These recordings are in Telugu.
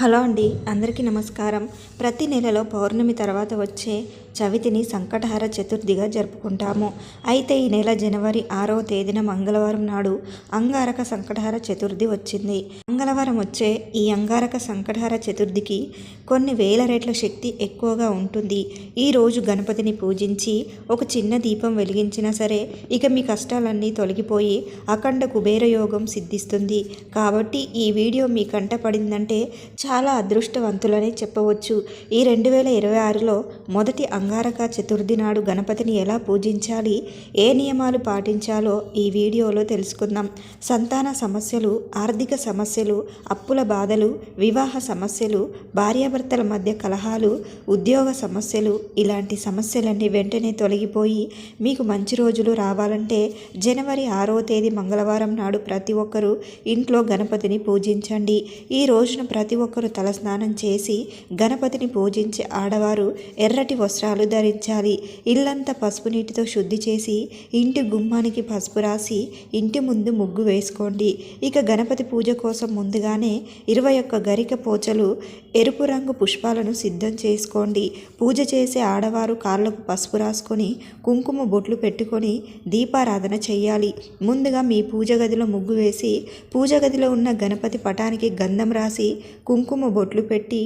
హలో అండి అందరికీ నమస్కారం. ప్రతి నెలలో పౌర్ణమి తర్వాత వచ్చే చవితిని సంకటహార చతుర్థిగా జరుపుకుంటాము. అయితే ఈ నెల జనవరి ఆరవ తేదీన మంగళవారం నాడు అంగారక సంకటహార చతుర్థి వచ్చింది. మంగళవారం వచ్చే ఈ అంగారక సంకటహార చతుర్థికి కొన్ని వేల రెట్ల శక్తి ఎక్కువగా ఉంటుంది. ఈ రోజు గణపతిని పూజించి ఒక చిన్న దీపం వెలిగించినా సరే ఇక మీ కష్టాలన్నీ తొలగిపోయి అఖండ కుబేర యోగం సిద్ధిస్తుంది. కాబట్టి ఈ వీడియో మీ కంట పడిందంటే చాలా అదృష్టవంతులనే చెప్పవచ్చు. ఈ రెండు వేల ఇరవై ఆరులో మొదటి అంగారక చతుర్థి నాడు గణపతిని ఎలా పూజించాలి ఏ నియమాలు పాటించాలో ఈ వీడియోలో తెలుసుకుందాం. సంతాన సమస్యలు ఆర్థిక సమస్యలు అప్పుల బాధలు వివాహ సమస్యలు భార్యాభర్తల మధ్య కలహాలు ఉద్యోగ సమస్యలు ఇలాంటి సమస్యలన్నీ వెంటనే తొలగిపోయి మీకు మంచి రోజులు రావాలంటే జనవరి ఆరో తేదీ మంగళవారం నాడు ప్రతి ఒక్కరూ ఇంట్లో గణపతిని పూజించండి. ఈ రోజున ప్రతి ఒక్కరు తలస్నానం చేసి గణపతిని పూజించే ఆడవారు ఎర్రటి వస్త్రాలు ధరించాలి. ఇల్లంతా పసుపు నీటితో శుద్ధి చేసి ఇంటి గుమ్మానికి పసుపు రాసి ఇంటి ముందు ముగ్గు వేసుకోండి. ఇక గణపతి పూజ కోసం ముందుగానే ఇరవై ఒక్క గరిక పోచలు ఎరుపు రంగు పుష్పాలను సిద్ధం చేసుకోండి. పూజ చేసే ఆడవారు కాళ్ళకు పసుపు రాసుకొని కుంకుమ బొట్లు పెట్టుకొని దీపారాధన చేయాలి. ముందుగా మీ పూజ గదిలో ముగ్గు వేసి పూజ గదిలో ఉన్న గణపతి పటానికి గంధం రాసి కుంకుమ కుంకుమ బొట్లు పెట్టి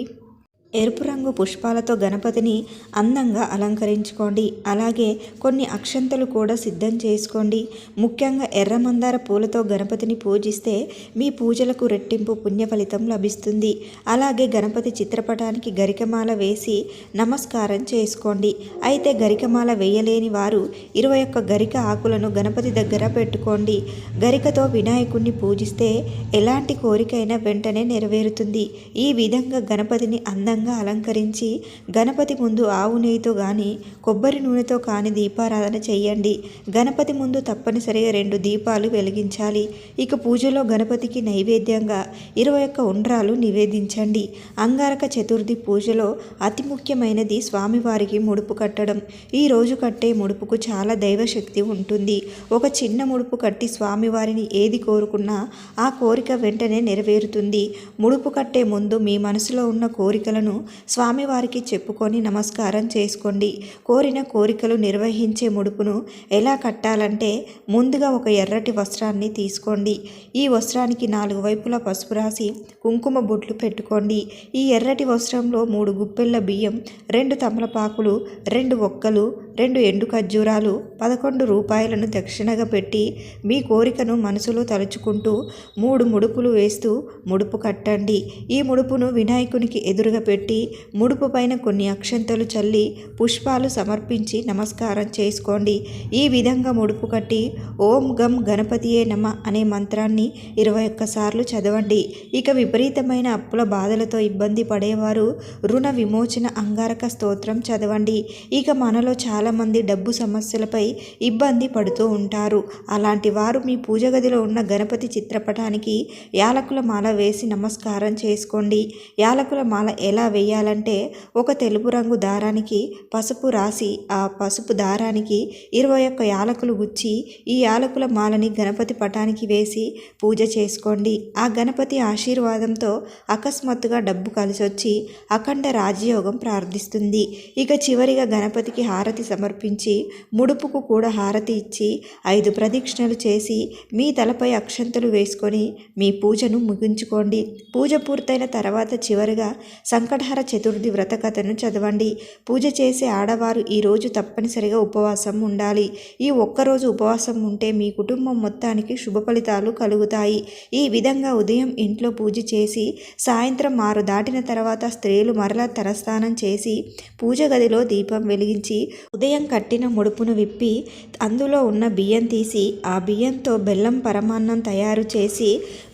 ఎరుపు రంగు పుష్పాలతో గణపతిని అందంగా అలంకరించుకోండి. అలాగే కొన్ని అక్షంతలు కూడా సిద్ధం చేసుకోండి. ముఖ్యంగా ఎర్ర మందార పూలతో గణపతిని పూజిస్తే మీ పూజలకు రెట్టింపు పుణ్య ఫలితం లభిస్తుంది. అలాగే గణపతి చిత్రపటానికి గరికమాల వేసి నమస్కారం చేసుకోండి. అయితే గరికమాల వేయలేని వారు ఇరవై ఒక్క గరిక ఆకులను గణపతి దగ్గర పెట్టుకోండి. గరికతో వినాయకుణ్ణి పూజిస్తే ఎలాంటి కోరికైనా వెంటనే నెరవేరుతుంది. ఈ విధంగా గణపతిని అందంగా అందంగా అలంకరించి గణపతి ముందు ఆవు నెయ్యితో కానీ కొబ్బరి నూనెతో కానీ దీపారాధన చేయండి. గణపతి ముందు తప్పనిసరిగా రెండు దీపాలు వెలిగించాలి. ఇక పూజలో గణపతికి నైవేద్యంగా ఇరవై ఒక్క ఉండ్రాలు నివేదించండి. అంగారక చతుర్థి పూజలో అతి ముఖ్యమైనది స్వామివారికి ముడుపు కట్టడం. ఈ రోజు కట్టే ముడుపుకు చాలా దైవశక్తి ఉంటుంది. ఒక చిన్న ముడుపు కట్టి స్వామివారిని ఏది కోరుకున్నా ఆ కోరిక వెంటనే నెరవేరుతుంది. ముడుపు కట్టే ముందు మీ మనసులో ఉన్న కోరికలను స్వామివారికి చెప్పుకొని నమస్కారం చేసుకోండి. కోరిన కోరికలు నిర్వహించే ముడుపును ఎలా కట్టాలంటే ముందుగా ఒక ఎర్రటి వస్త్రాన్ని తీసుకోండి. ఈ వస్త్రానికి నాలుగు వైపులా పసుపు రాసి కుంకుమ బొట్లు పెట్టుకోండి. ఈ ఎర్రటి వస్త్రంలో మూడు గుప్పెళ్ళ బియ్యం రెండు తమలపాకులు రెండు ఒక్కలు రెండు ఎండు ఖర్జూరాలు పదకొండు రూపాయలను దక్షిణగా పెట్టి మీ కోరికను మనసులో తలుచుకుంటూ మూడు ముడుపులు వేస్తూ ముడుపు కట్టండి. ఈ ముడుపును వినాయకునికి ఎదురుగా పెట్టి ముడుపు పైన కొన్ని అక్షంతలు చల్లి పుష్పాలు సమర్పించి నమస్కారం చేసుకోండి. ఈ విధంగా ముడుపు కట్టి ఓం గం గణపతియే నమ అనే మంత్రాన్ని ఇరవై ఒక్కసార్లు చదవండి. ఇక విపరీతమైన అప్పుల బాధలతో ఇబ్బంది పడేవారు రుణ విమోచన అంగారక స్తోత్రం చదవండి. ఇక మనలో చాలా చాలామంది డబ్బు సమస్యలపై ఇబ్బంది పడుతూ ఉంటారు. అలాంటి వారు మీ పూజ గదిలో ఉన్న గణపతి చిత్రపటానికి యాలకుల మాల వేసి నమస్కారం చేసుకోండి. యాలకుల మాల ఎలా వేయాలంటే ఒక తెలుపు రంగు దారానికి పసుపు రాసి ఆ పసుపు దారానికి ఇరవై ఒక్క యాలకులు గుచ్చి ఈ యాలకుల మాలని గణపతి పటానికి వేసి పూజ చేసుకోండి. ఆ గణపతి ఆశీర్వాదంతో అకస్మాత్తుగా డబ్బు కలిసొచ్చి అఖండ రాజయోగం ప్రార్థిస్తుంది. ఇక చివరిగా గణపతికి హారతి సమర్పించి ముడుపుకు కూడా హారతి ఇచ్చి ఐదు ప్రదక్షిణలు చేసి మీ తలపై అక్షంతలు వేసుకొని మీ పూజను ముగించుకోండి. పూజ పూర్తయిన తర్వాత చివరిగా సంకటహర చతుర్థి వ్రత కథను చదవండి. పూజ చేసే ఆడవారు ఈరోజు తప్పనిసరిగా ఉపవాసం ఉండాలి. ఈ ఒక్కరోజు ఉపవాసం ఉంటే మీ కుటుంబం మొత్తానికి శుభ ఫలితాలు కలుగుతాయి. ఈ విధంగా ఉదయం ఇంట్లో పూజ చేసి సాయంత్రం ఆరు దాటిన తర్వాత స్త్రీలు మరలా తలస్నానం చేసి పూజ గదిలో దీపం వెలిగించి ఉదయం కట్టిన ముడుపును విప్పి అందులో ఉన్న బియ్యం తీసి ఆ బియ్యంతో బెల్లం పరమాన్నం తయారు చేసి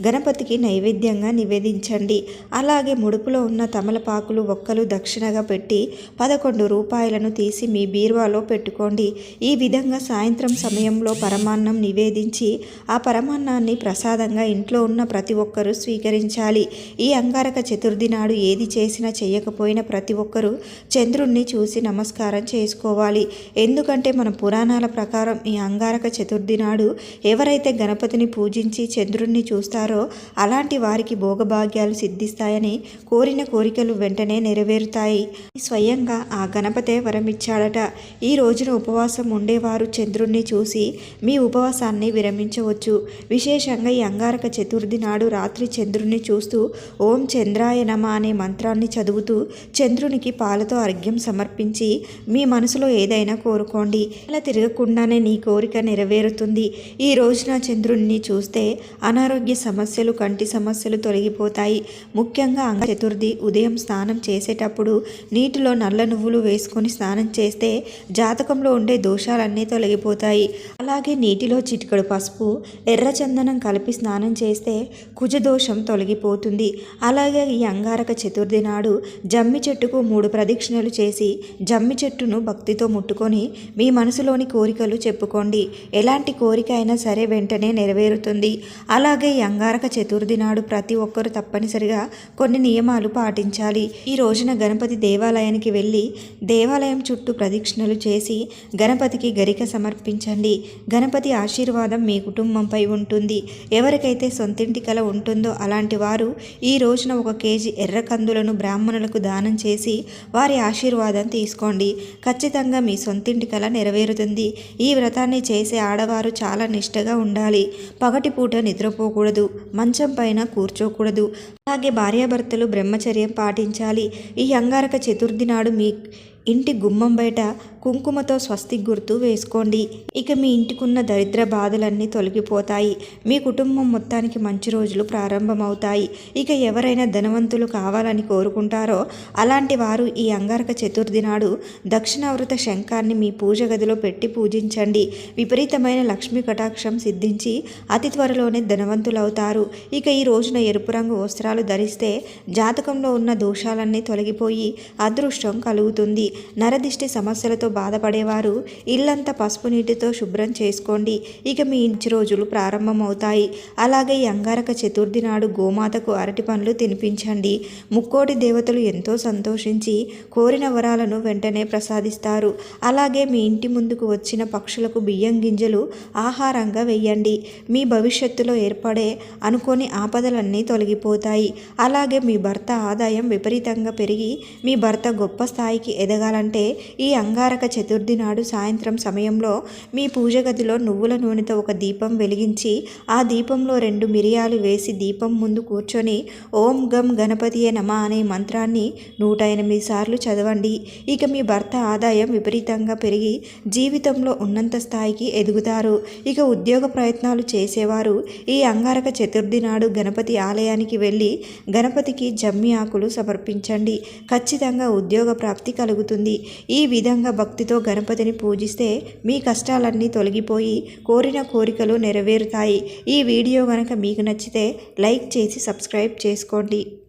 గణపతికి నైవేద్యంగా నివేదించండి. అలాగే ముడుపులో ఉన్న తమలపాకులు ఒక్కలు దక్షిణగా పెట్టి పదకొండు రూపాయలను తీసి మీ బీరువాలో పెట్టుకోండి. ఈ విధంగా సాయంత్రం సమయంలో పరమాన్నం నివేదించి ఆ పరమాన్నాన్ని ప్రసాదంగా ఇంట్లో ఉన్న ప్రతి ఒక్కరూ స్వీకరించాలి. ఈ అంగారక చతుర్థి నాడు ఏది చేసినా చేయకపోయినా ప్రతి ఒక్కరూ చంద్రుణ్ణి చూసి నమస్కారం చేసుకోవాలి. చేసుకోవాలి ఎందుకంటే మన పురాణాల ప్రకారం ఈ అంగారక చతుర్థి నాడు ఎవరైతే గణపతిని పూజించి చంద్రుణ్ణి చూస్తారో అలాంటి వారికి భోగభాగ్యాలు సిద్ధిస్తాయని కోరిన కోరికలు వెంటనే నెరవేరుతాయి. స్వయంగా ఆ గణపతే వరమిచ్చాడట. ఈ రోజున ఉపవాసం ఉండేవారు చంద్రుణ్ణి చూసి మీ ఉపవాసాన్ని విరమించవచ్చు. విశేషంగా ఈ అంగారక చతుర్థి నాడు రాత్రి చంద్రుణ్ణి చూస్తూ ఓం చంద్రాయ నమ అనే మంత్రాన్ని చదువుతూ చంద్రునికి పాలతో అర్ఘ్యం సమర్పించి మీ మనసులో ఏదైనా కోరుకోండి. అలా తిరగకుండానే నీ కోరిక నెరవేరుతుంది. ఈ రోజున చంద్రుడిని చూస్తే అనారోగ్య సమస్యలు కంటి సమస్యలు తొలగిపోతాయి. ముఖ్యంగా అంగ చతుర్థి ఉదయం స్నానం చేసేటప్పుడు నీటిలో నల్ల నువ్వులు వేసుకొని స్నానం చేస్తే జాతకంలో ఉండే దోషాలన్నీ తొలగిపోతాయి. అలాగే నీటిలో చిటికడు పసుపు ఎర్ర చందనం కలిపి స్నానం చేస్తే కుజదోషం తొలగిపోతుంది. అలాగే ఈ అంగారక చతుర్థి నాడు జమ్మి చెట్టుకు మూడు ప్రదక్షిణలు చేసి జమ్మి చెట్టును భక్తితో ముట్టుకొని మీ మనసులోని కోరికలు చెప్పుకోండి. ఎలాంటి కోరిక అయినా సరే వెంటనే నెరవేరుతుంది. అలాగే ఈ అంగారక చతుర్థి నాడు ప్రతి ఒక్కరూ తప్పనిసరిగా కొన్ని నియమాలు పాటించాలి. ఈ రోజున గణపతి దేవాలయానికి వెళ్ళి దేవాలయం చుట్టూ ప్రదక్షిణలు చేసి గణపతికి గరిక సమర్పించండి. గణపతి ఆశీర్వాదం మీ కుటుంబంపై ఉంటుంది. ఎవరికైతే సొంతింటి కల ఉంటుందో అలాంటి వారు ఈ రోజున ఒక కేజీ ఎర్ర కందులను బ్రాహ్మణులకు దానం చేసి వారి ఆశీర్వాదం తీసుకోండి. ఖచ్చితంగా మీ సొంతింటి కల నెరవేరుతుంది. ఈ వ్రతాన్ని చేసే ఆడవారు చాలా నిష్టగా ఉండాలి. పగటిపూట నిద్రపోకూడదు. మంచం పైన కూర్చోకూడదు. అలాగే భార్యాభర్తలు బ్రహ్మచర్యం పాటించాలి. ఈ అంగారక చతుర్థి నాడు మీ ఇంటి గుమ్మం బయట కుంకుమతో స్వస్తి గుర్తు వేసుకోండి. ఇక మీ ఇంటికున్న దరిద్ర బాధలన్నీ తొలగిపోతాయి. మీ కుటుంబం మొత్తానికి మంచి రోజులు ప్రారంభమవుతాయి. ఇక ఎవరైనా ధనవంతులు కావాలని కోరుకుంటారో అలాంటి వారు ఈ అంగారక చతుర్థి నాడు దక్షిణావృత శంఖాన్ని మీ పూజ గదిలో పెట్టి పూజించండి. విపరీతమైన లక్ష్మీ కటాక్షం సిద్ధించి అతి త్వరలోనే ధనవంతులవుతారు. ఇక ఈ రోజున ఎరుపు రంగు వస్త్రాలు ధరిస్తే జాతకంలో ఉన్న దోషాలన్నీ తొలగిపోయి అదృష్టం కలుగుతుంది. నరదిష్టి సమస్యలతో బాధపడేవారు ఇల్లంతా పసుపు నీటితో శుభ్రం చేసుకోండి. ఇక మీ ఇంటి రోజులు ప్రారంభమవుతాయి. అలాగే ఈ అంగారక చతుర్థి నాడు గోమాతకు అరటి పండ్లు తినిపించండి. ముక్కోటి దేవతలు ఎంతో సంతోషించి కోరిన వరాలను వెంటనే ప్రసాదిస్తారు. అలాగే మీ ఇంటి ముందుకు వచ్చిన పక్షులకు బియ్యం గింజలు ఆహారంగా వెయ్యండి. మీ భవిష్యత్తులో ఏర్పడే అనుకోని ఆపదలన్నీ తొలగిపోతాయి. అలాగే మీ భర్త ఆదాయం విపరీతంగా పెరిగి మీ భర్త గొప్ప స్థాయికి ఎదగ ఎదగాలంటే ఈ అంగారక చతుర్థి నాడు సాయంత్రం సమయంలో మీ పూజ గదిలో నువ్వుల నూనెతో ఒక దీపం వెలిగించి ఆ దీపంలో రెండు మిరియాలు వేసి దీపం ముందు కూర్చొని ఓం గం గణపతియే నమ అనే మంత్రాన్ని నూట ఎనిమిది సార్లు చదవండి. ఇక మీ భర్త ఆదాయం విపరీతంగా పెరిగి జీవితంలో ఉన్నంత స్థాయికి ఎదుగుతారు. ఇక ఉద్యోగ ప్రయత్నాలు చేసేవారు ఈ అంగారక చతుర్థి నాడు గణపతి ఆలయానికి వెళ్ళి గణపతికి జమ్మి ఆకులు సమర్పించండి. ఖచ్చితంగా ఉద్యోగ ప్రాప్తి కలుగుతుంది. ఈ విధంగా భక్తితో గణపతిని పూజిస్తే మీ కష్టాలన్నీ తొలగిపోయి కోరిన కోరికలు నెరవేరుతాయి. ఈ వీడియో కనుక మీకు నచ్చితే లైక్ చేసి సబ్స్క్రైబ్ చేసుకోండి.